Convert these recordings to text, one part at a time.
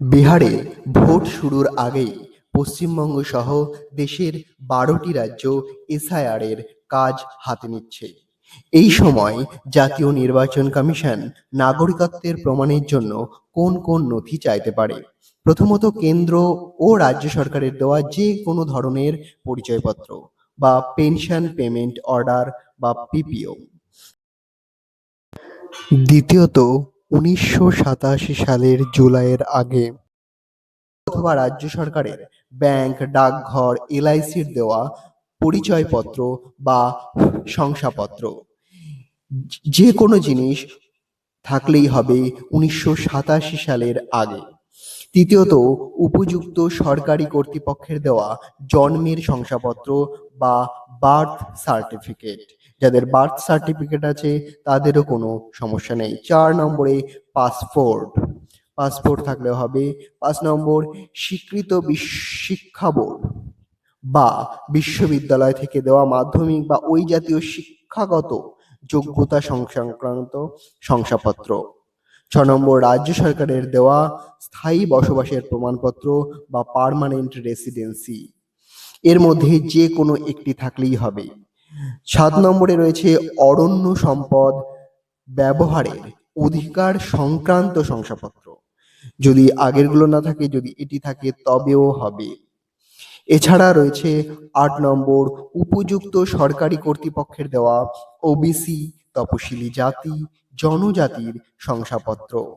বিহারে ভোট শুরুর আগেই পশ্চিমবঙ্গ সহ দেশের বারোটি রাজ্য এসআইআরের কাজ হাতে নিচ্ছে। এই সময় জাতীয় নির্বাচন কমিশন নাগরিকত্বের প্রমাণের জন্য কোন কোন নথি চাইতে পারে? প্রথমত কেন্দ্র ও রাজ্য সরকারের দেওয়া যে কোনো ধরনের পরিচয়পত্র বা পেনশন পেমেন্ট অর্ডার বা পিপিও। দ্বিতীয়ত উনিশশো সাতাশি সালের জুলাইয়ের আগে অথবা রাজ্য সরকারের ব্যাংক, ডাকঘর, এলআইসির দেওয়া পরিচয়পত্র বা শংসাপত্র। যে কোনো জিনিস থাকলেই হবে উনিশশো সাতাশি সালের আগে। তৃতীয়ত, উপযুক্ত সরকারি কর্তৃপক্ষের দেওয়া জন্মের শংসাপত্র বা বার্থ সার্টিফিকেট। যাদের বার্থ সার্টিফিকেট আছে, তাদেরও কোনো সমস্যা নেই। চার নম্বরে পাসপোর্ট পাসপোর্ট থাকলে হবে পাঁচ নম্বর স্বীকৃত শিক্ষা বোর্ড বা বিশ্ববিদ্যালয় থেকে দেওয়া মাধ্যমিক বা ওই জাতীয় শিক্ষাগত যোগ্যতা সংক্রান্ত শংসাপত্র। ছ নম্বর রাজ্য সরকারের দেওয়া স্থায়ী বসবাসের প্রমাণপত্র বা পার্মানেন্ট রেসিডেন্সি এর মধ্যে যে কোনো একটি থাকলেই হবে। সাত নম্বরে রয়েছে অরণ্য সম্পদ ব্যবহারের অধিকার সংক্রান্ত শংসাপত্র। যদি আগেরগুলো না থাকে, যদি এটি থাকে, তবেও হবে। এছাড়া রয়েছে আট নম্বর, উপযুক্ত সরকারি কর্তৃপক্ষের দেওয়া ওবিসি তপশিলি জাতি, জনজাতির শংসাপত্র।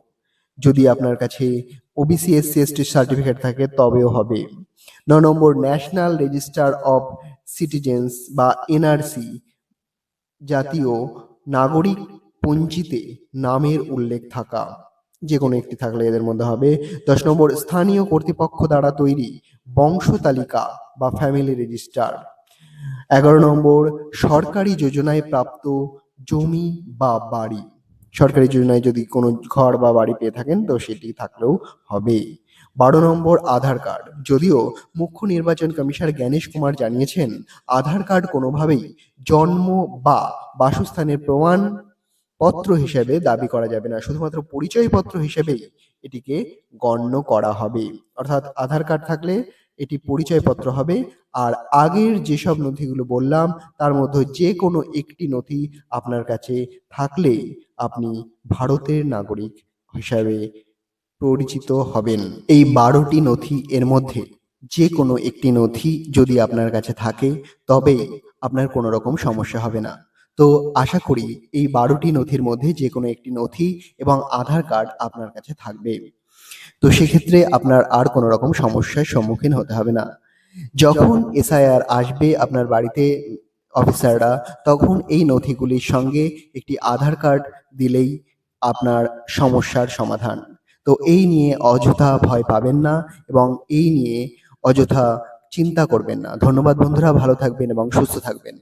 যদি আপনার কাছে ওবিসি এসসি এসটি সার্টিফিকেট থাকে, তবেও হবে। ন নম্বর ন্যাশনাল রেজিস্টার অফ সিটিজেন্স বা এনআরসি জাতীয় নাগরিক পঞ্জিতে নামের উল্লেখ থাকা। যে কোনো একটি থাকলে এদের মধ্যে হবে। দশ নম্বর, স্থানীয় কর্তৃপক্ষ দ্বারা তৈরি বংশ তালিকা বা ফ্যামিলি রেজিস্টার এগারো নম্বর, সরকারি যোজনায় প্রাপ্ত জমি বা বাড়ি। সরকারি যোজনায় যদি কোনো ঘর বা বাড়ি পেয়ে থাকেন, তো সেটি থাকলেও হবে। বারো নম্বর আধার কার্ড। যদিও মুখ্য নির্বাচন কমিশনার জ্ঞানেশ কুমার জানিয়েছেন, আধার কার্ড কোনোভাবেই জন্ম বা বাসস্থানের প্রমাণ পত্র হিসেবে দাবি করা যাবে না। শুধুমাত্র পরিচয়পত্র হিসেবেই এটিকে গণ্য করা হবে। অর্থাৎ আধার কার্ড থাকলে এটি পরিচয়পত্র হবে। আর আগের যেসব নথিগুলো বললাম, তার মধ্যে যে কোনো একটি নথি আপনার কাছে থাকলে আপনি ভারতের নাগরিক হিসাবে পরিচিত হবেন। এই বারোটি নথি এর মধ্যে যে কোনো একটি নথি যদি আপনার কাছে থাকে, তবে আপনার কোনো রকম সমস্যা হবে না। তো আশা করি এই বারোটি নথির মধ্যে যে কোনো একটি নথি এবং আধার কার্ড আপনার কাছে থাকবে। তো সেক্ষেত্রে আপনার আর কোনো রকম সমস্যার সম্মুখীন হতে হবে না। যখন এসআইআর আসবে আপনার বাড়িতে অফিসাররা, তখন এই নথিগুলির সঙ্গে একটি আধার কার্ড দিলেই আপনার সমস্যার সমাধান। তো এই নিয়ে অযথা ভয় পাবেন না এবং এই নিয়ে অযথা চিন্তা করবেন না। ধন্যবাদ বন্ধুরা, ভালো থাকবেন এবং সুস্থ থাকবেন।